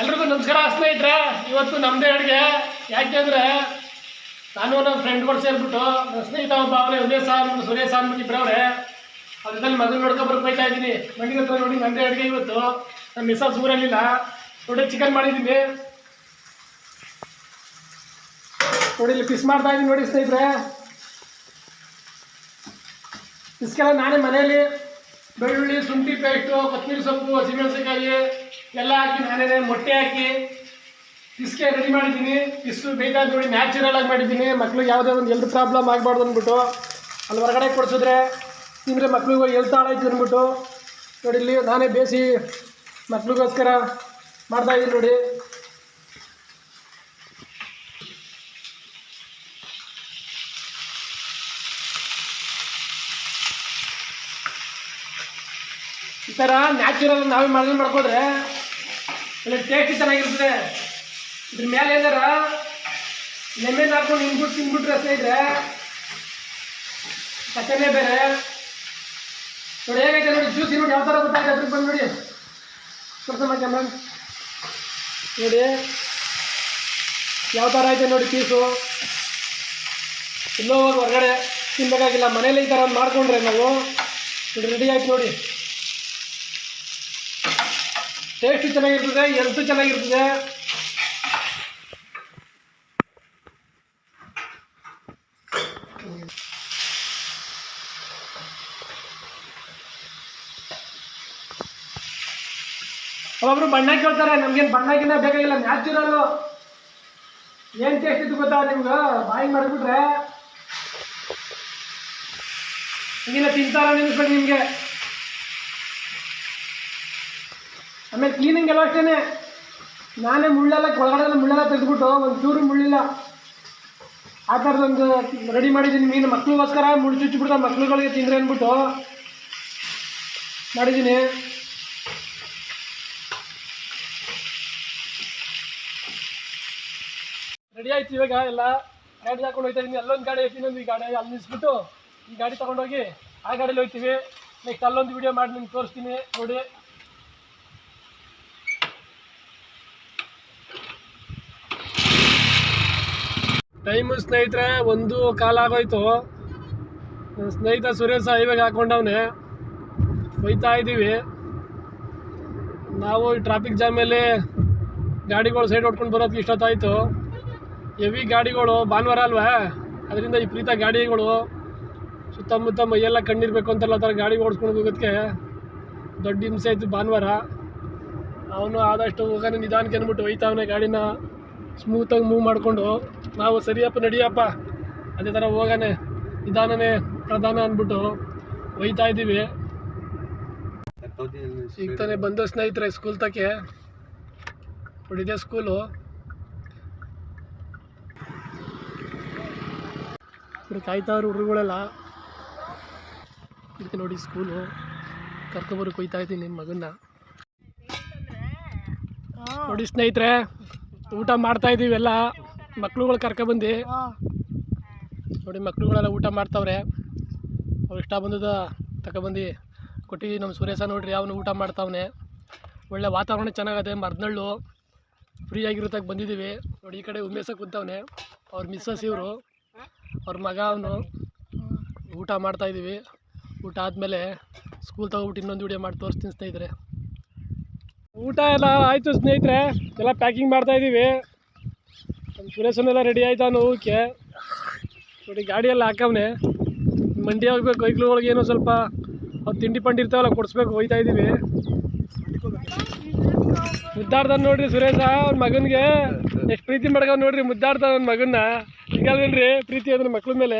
ಎಲ್ರಿಗೂ ನಮಸ್ಕಾರ ಸ್ನೇಹಿತರೆ. ಇವತ್ತು ನಮ್ಮದೇ ಅಡುಗೆ. ಯಾಕೆಂದ್ರೆ ನಾನು ನನ್ನ ಫ್ರೆಂಡ್ಗಳು ಸೇರಿಬಿಟ್ಟು ನನ್ನ ಸ್ನೇಹಿತ ಒಬ್ಬ ಅವನೇ ಸಾ ನಮ್ಮ ಸುರೇಶ್ ಸಾನ್ ಇಬ್ಬರವ್ರೆ ಅದ್ರಲ್ಲಿ ಮದುವೆ ನೋಡ್ಕೊಬರ್ಕ್ ಬೈತಾ ಇದ್ದೀನಿ. ಮಂಡಿಗೆ ಹತ್ರ ನೋಡಿ ನಮ್ಮದೇ ಅಡುಗೆ ಇವತ್ತು. ನಮ್ಮ ಮಿಸ್ಸಸ್ ಊರಲ್ಲಿಲ್ಲ ನೋಡಿ ಚಿಕನ್ ಮಾಡಿದ್ದೀನಿ. ನೋಡಿ ಇಲ್ಲಿ ಪಿಸ್ ಮಾಡ್ತಾ ಇದ್ದೀನಿ ನೋಡಿ ಸ್ನೇಹಿತರೆ. ಪಿಸ್ಕೆಲ್ಲ ನಾನೇ ಮನೆಯಲ್ಲಿ ಬೆಳ್ಳುಳ್ಳಿ ಶುಂಠಿ ಪೇಸ್ಟು ಕೊತ್ತಂಬರಿ ಸೊಪ್ಪು, ಹಸಿಮೆಣಸಿನಕಾಯಿ, ಎಲ್ಲ ಹಾಕಿ ನಾನೇನೆ ಮೊಟ್ಟೆ ಹಾಕಿ ಪಿಸ್ಗೆ ರೆಡಿ ಮಾಡಿದ್ದೀನಿ. ಪಿಸ್ಸು ಬೇಕಾದ ನೋಡಿ ನ್ಯಾಚುರಲ್ ಆಗಿ ಮಾಡಿದ್ದೀನಿ. ಮಕ್ಳಿಗೆ ಯಾವುದೇ ಒಂದು ಎಲ್ತ್ ಪ್ರಾಬ್ಲಮ್ ಆಗಬಾರ್ದು ಅಂದ್ಬಿಟ್ಟು ಅಲ್ಲಿ ಹೊರಗಡೆ ಕೊಡಿಸಿದ್ರೆ ತಿಂದರೆ ಮಕ್ಳಿಗೆ ಹೆಲ್ತ್ ಹಾಳಾಯ್ತು ಅಂದ್ಬಿಟ್ಟು ನೋಡಿ ಇಲ್ಲಿ ನಾನೇ ಬೇಯಿಸಿ ಮಕ್ಳಿಗೋಸ್ಕರ ಮಾಡ್ತಾಯಿದ್ದೀನಿ ನೋಡಿ. ಈ ಥರ ನ್ಯಾಚುರಲ್ ನಾವೇ ಮಾಡಿ ಮಾಡ್ಕೋದ್ರೆ ಇಲ್ಲ ಟೇಸ್ಟ್ ಚೆನ್ನಾಗಿರ್ತದೆ ಇದ್ರ ಮೇಲೆ ಏನಾರ ಲೆಮನ್ ಹಾಕೊಂಡು ಹಿಂಗ್ಬಿಟ್ಟು ತಿನ್ಬಿಟ್ರೆ ಇದ್ರೆ ಕಥೆನೇ ಬೇರೆ. ನೋಡಿ ಹೇಗೈತೆ ನೋಡಿ ಜ್ಯೂಸ್ ನೋಡಿ ಯಾವ ಥರ ಗೊತ್ತಾಗುತ್ತೆ ಅದ್ರ ಬಂದು ನೋಡಿ. ತೋರ್ಸಮ್ಮ ಕ್ಯಾಮ್ರಾ ನೋಡಿ ಯಾವ ಥರ ಐತೆ ನೋಡಿ ಪೀಸು ಇಲ್ಲೋ ಹೋಗಿ ಹೊರಗಡೆ ತಿನ್ಬೇಕಾಗಿಲ್ಲ. ಮನೇಲಿ ಈ ಥರ ಮಾಡ್ಕೊಂಡ್ರೆ ನಾವು ರೆಡಿ ಆಯ್ತು ನೋಡಿ. ಟೇಸ್ಟ್ ಚೆನ್ನಾಗಿರ್ತದೆ ಎಲ್ತು ಚೆನ್ನಾಗಿರ್ತದೆ. ಒಬ್ಬೊಬ್ರು ಬಣ್ಣ ಕೇಳ್ತಾರೆ, ನಮ್ಗೇನು ಬಣ್ಣಕ್ಕಿಂತ ಬೇಕಾಗಿಲ್ಲ ನ್ಯಾಚುರಲ್ಲು ಏನು ಟೇಸ್ಟ್ ಇತ್ತು ಗೊತ್ತಾ ನಿಮ್ಗೆ? ಬಾಯಿ ಮಾಡಿಬಿಟ್ರೆ ಹಿಂಗಿನ ತಿಂತಾರ ನಿಮಗೆ? ಆಮೇಲೆ ಕ್ಲೀನಿಂಗ್ ಎಲ್ಲ ಅಷ್ಟೇ ನಾನೇ ಮುಳ್ಳೆಲ್ಲ ಒಳಗಡೆ ಮುಳ್ಳೆಲ್ಲ ತೆಗೆದ್ಬಿಟ್ಟು ಒಂದು ಚೂರು ಮುಳ್ಳಿಲ್ಲ. ಆ ಥರದೊಂದು ರೆಡಿ ಮಾಡಿದ್ದೀನಿ ಮೀನು. ಮಕ್ಳಿಗೋಸ್ಕರ ಮುಳ್ಳು ಚುಚ್ಚಿಬಿಡ್ತಾ ಮಕ್ಳುಗಳಿಗೆ ತಿಂದರೆ ಅಂದ್ಬಿಟ್ಟು ಮಾಡಿದ್ದೀನಿ. ರೆಡಿ ಆಯ್ತು ಇವಾಗ ಎಲ್ಲ. ಗಾಡಿ ಹಾಕೊಂಡು ಹೋಗ್ತಾ ಇದ್ದೀನಿ ಅಲ್ಲೊಂದು ಗಾಡಿ ಐತಿ, ಇನ್ನೊಂದು ಈ ಗಾಡಿ. ಅಲ್ಲಿ ನಿಲ್ಲಿಸ್ಬಿಟ್ಟು ಈ ಗಾಡಿ ತೊಗೊಂಡೋಗಿ ಆ ಗಾಡೀಲಿ ಹೋಗ್ತೀವಿ. ನೆಕ್ಸ್ಟ್ ಅಲ್ಲೊಂದು ವೀಡಿಯೋ ಮಾಡಿ ನಿಮ್ಗೆ ತೋರಿಸ್ತೀನಿ. ನೋಡಿ. ಟೈಮು ಸ್ನೇಹಿತರೆ, ಒಂದು ಕಾಲ ಆಗೋಯ್ತು. ಸ್ನೇಹಿತ ಸುರೇಶ ಹೈವೇಗೆ ಹಾಕೊಂಡವನೆ. ಹೋಯ್ತಾ ಇದ್ದೀವಿ. ನಾವು ಈ ಟ್ರಾಫಿಕ್ ಜಾಮಲ್ಲಿ ಗಾಡಿಗಳು ಸೈಡ್ ಹೊಡ್ಕೊಂಡು ಬರೋದಕ್ಕೆ ಇಷ್ಟೊತ್ತಾಯಿತು ಹೆವಿ ಗಾಡಿಗಳು, ಭಾನುವಾರ ಅಲ್ವಾ? ಅದರಿಂದ ಈ ಪ್ರೀತ ಗಾಡಿಗಳು. ಸುತ್ತಮುತ್ತ ಮೈಯೆಲ್ಲ ಕಣ್ಣಿರ್ಬೇಕು ಅಂತೆಲ್ಲ ಥರ ಗಾಡಿ ಓಡಿಸ್ಕೊಂಡು ಹೋಗೋದಕ್ಕೆ ದೊಡ್ಡ ಹಿಂಸೆ ಆಯಿತು ಭಾನುವಾರ. ಅವನು ಆದಷ್ಟು ಹೋಗೋಣ ನಿಧಾನಕ್ಕೆ ಅಂದ್ಬಿಟ್ಟು ಒಯ್ತಾವನೆ ಗಾಡಿನ. ಸ್ಮೂತಾಗಿ ಮೂವ್ ಮಾಡಿಕೊಂಡು. ನಾವು ಸರಿಯಪ್ಪ ನಡಿಯಪ್ಪ ಅದೇ ಥರ ಹೋಗಾನೆ ನಿಧಾನನೇ ಪ್ರಧಾನ ಅಂದ್ಬಿಟ್ಟು ಒಯ್ತಾ ಇದ್ದೀವಿ. ಈಗ ತಾನೇ ಬಂದ ಸ್ನೇಹಿತರೆ ಸ್ಕೂಲ್ ತಕ್ಕೆ. ಹೊಡಿದೆ ಸ್ಕೂಲು ಇವ್ರು ಕಾಯ್ತಾವ್ರು ಹುಡುಗಳೆಲ್ಲ. ಇದಕ್ಕೆ ನೋಡಿ ಸ್ಕೂಲು ಕರ್ಕೊಬರಕ್ಕೆ ಕೊಯ್ತಾ ಇದ್ದೀನಿ ನಿಮ್ಮ ಮಗನ್ನ. ನೋಡಿ ಸ್ನೇಹಿತರೆ ಊಟ ಮಾಡ್ತಾ ಇದೀವಿ ಎಲ್ಲ. ಮಕ್ಳುಗಳು ಕರ್ಕೊಬಂದು ನೋಡಿ ಮಕ್ಳುಗಳೆಲ್ಲ ಊಟ ಮಾಡ್ತಾವ್ರೆ. ಅವ್ರು ಇಷ್ಟ ಬಂದದ ತಗೊಬಂದು ಕೊಟ್ಟಿದ್ದೀವಿ ನಮ್ಮ ಸುರೇಶ ನೋಡ್ರಿ ಅವನು ಊಟ ಮಾಡ್ತಾವನೆ. ಒಳ್ಳೆ ವಾತಾವರಣ ಚೆನ್ನಾಗದೆ ಮರ್ನಳ್ಳು ಫ್ರೀ ಆಗಿರೋತಕ್ಕೆ ಬಂದಿದ್ದೀವಿ ನೋಡಿ ಈ ಕಡೆ ಉಮೇಶ ಕುಂತವನೆ. ಅವ್ರ ಮಿಸ್ಸಸ್ ಇವರು. ಅವ್ರ ಮಗ ಅವನು. ಊಟ ಮಾಡ್ತಾ ಇದ್ದೀವಿ ಊಟ ಆದಮೇಲೆ ಸ್ಕೂಲ್ ತಗೋಬಿಟ್ಟು ಇನ್ನೊಂದು ವಿಡಿಯೋ ಮಾಡಿ ತೋರಿಸ್ತೀನಿ ಸ್ನೇಹಿತರೆ. ಊಟ ಎಲ್ಲ ಆಯಿತು ಸ್ನೇಹಿತರೆ. ಎಲ್ಲ ಪ್ಯಾಕಿಂಗ್ ಮಾಡ್ತಾ ಇದ್ದೀವಿ ನಮ್ಮ ಸುರೇಶನೆಲ್ಲ ರೆಡಿ ಆಯ್ತಾ ಹೋಗಕ್ಕೆ ನೋಡಿ, ಗಾಡಿಯೆಲ್ಲ ಹಾಕವ್ನೆ. ಮಂಡಿ ಹೋಗ್ಬೇಕು ಒಳಗೆ ಏನೋ ಸ್ವಲ್ಪ ಅವ್ರು ತಿಂಡಿ ಪಂಡಿ ಇರ್ತಾವಲ್ಲ, ಕೊಡಿಸ್ಬೇಕು, ಹೋಯ್ತಾ ಇದ್ದೀವಿ ಮುದ್ದಾಡ್ತಾನೆ ನೋಡ್ರಿ ಸುರೇಶ, ಅವ್ನ ಮಗನಿಗೆ ಎಷ್ಟು ಪ್ರೀತಿ ಮಾಡ್ಕೊಂಡು ನೋಡ್ರಿ ಮುದ್ದಾಡ್ತಾನೆ ಅವ್ನ ಮಗನ್ನ. ಈಗಲ್ವೇನ್ರಿ ಪ್ರೀತಿ ಅದನ್ನ ಮಕ್ಳ ಮೇಲೆ.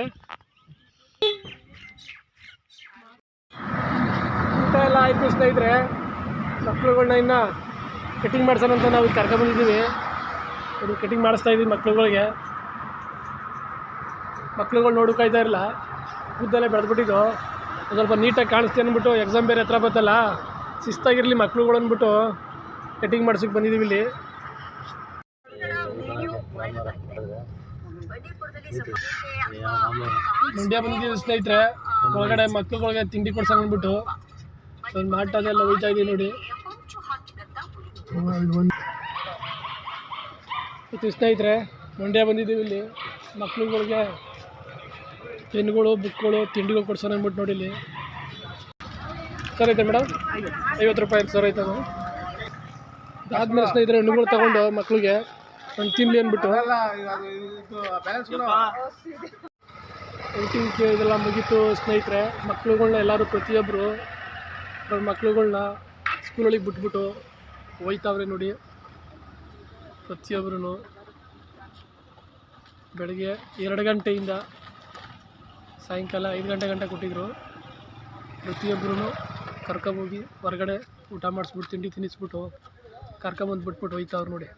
ಊಟ ಎಲ್ಲ ಆಯಿತು ಸ್ನೇಹಿತರೆ. ಮಕ್ಳುಗಳನ್ನ ಇನ್ನು ಕಟಿಂಗ್ ಮಾಡ್ಸೋಣ ಅಂತ ನಾವು ಕರ್ಕೊಂಬಂದಿದ್ದೀವಿ ಇದು ಕಟಿಂಗ್ ಮಾಡಿಸ್ತಾ ಇದ್ದೀನಿ ಮಕ್ಳುಗಳಿಗೆ. ಮಕ್ಳುಗಳು ನೋಡೋಕಾಯ್ತಾ ಇರಲ್ಲ. ಕೂದಲೇ ಬೆಳೆದ್ಬಿಟ್ಟಿದ್ದು. ಸ್ವಲ್ಪ ನೀಟಾಗಿ ಕಾಣಿಸ್ತೀನಿ ಅಂದ್ಬಿಟ್ಟು ಎಕ್ಸಾಮ್ ಬೇರೆ ಹತ್ರ ಬರ್ತಲ್ಲ ಶಿಸ್ತಾಗಿರಲಿ ಮಕ್ಳುಗಳು ಅಂದ್ಬಿಟ್ಟು ಕಟಿಂಗ್ ಮಾಡಿಸಕ್ಕೆ ಬಂದಿದ್ದೀವಿ ಇಲ್ಲಿ. ಮಂಡ್ಯ ಬಂದಿದ್ದೀವಿ ಸ್ನೇಹಿತರೆ. ಒಳಗಡೆ ಮಕ್ಳುಗಳಿಗೆ ತಿಂಡಿ ಕೊಡ್ಸಂಗ್ ಅಂದ್ಬಿಟ್ಟು. ಒಂದು ಮಾಟದೆಲ್ಲ ಹೋಯ್ತಾ ಇದ್ದೀವಿ ನೋಡಿ. ಮತ್ತು ಸ್ನೇಹಿತರೆ, ಮಂಡ್ಯ ಬಂದಿದ್ದೀವಿ ಇಲ್ಲಿ. ಮಕ್ಳುಗಳಿಗೆ ಪೆನ್ಗಳು ಬುಕ್ಗಳು ತಿಂಡಿಗಳು ಕೊಡ್ಸೋಣ ಅಂದ್ಬಿಟ್ಟು ನೋಡಿ ಇಲ್ಲಿ. ಸರ್ ಐತೆ ಮೇಡಮ್? ಐವತ್ತು ರೂಪಾಯಿ ಸರ್ ಐತೆ ಅದು? ಅದಾದ್ಮೇಲೆ ಸ್ನೇಹಿತರೆ, ಹಣ್ಣುಗಳು ತಗೊಂಡು ಮಕ್ಳಿಗೆ ಒಂದು ತಿನ್ಲಿ ಅಂದ್ಬಿಟ್ಟು. ಔಟಿಂಗ್ ಇದೆಲ್ಲ ಮುಗೀತು ಸ್ನೇಹಿತರೆ. ಮಕ್ಳುಗಳ್ನ ಎಲ್ಲರೂ ಪ್ರತಿಯೊಬ್ಬರು ಅವ್ರ ಮಕ್ಳುಗಳ್ನ ಸ್ಕೂಲೊಳಗೆ ಬಿಟ್ಬಿಟ್ಟು ಹೋಯ್ತಾವ್ರೆ ನೋಡಿ. ಪ್ರತಿಯೊಬ್ಬರೂ ಬೆಳಗ್ಗೆ ಎರಡು ಗಂಟೆಯಿಂದ ಸಾಯಂಕಾಲ ಐದು ಗಂಟೆ ಗಂಟೆ ಕೊಟ್ಟಿದ್ರು. ಪ್ರತಿಯೊಬ್ಬರೂ ಕರ್ಕೊಬೋಗಿ ಹೊರಗಡೆ ಊಟ ಮಾಡಿಸ್ಬಿಟ್ಟು, ತಿಂಡಿ ತಿನ್ನಿಸ್ಬಿಟ್ಟು ಕರ್ಕೊಂಬಂದು ಬಿಟ್ಬಿಟ್ಟು ಹೋಯ್ತಾವ್ರು ನೋಡಿ.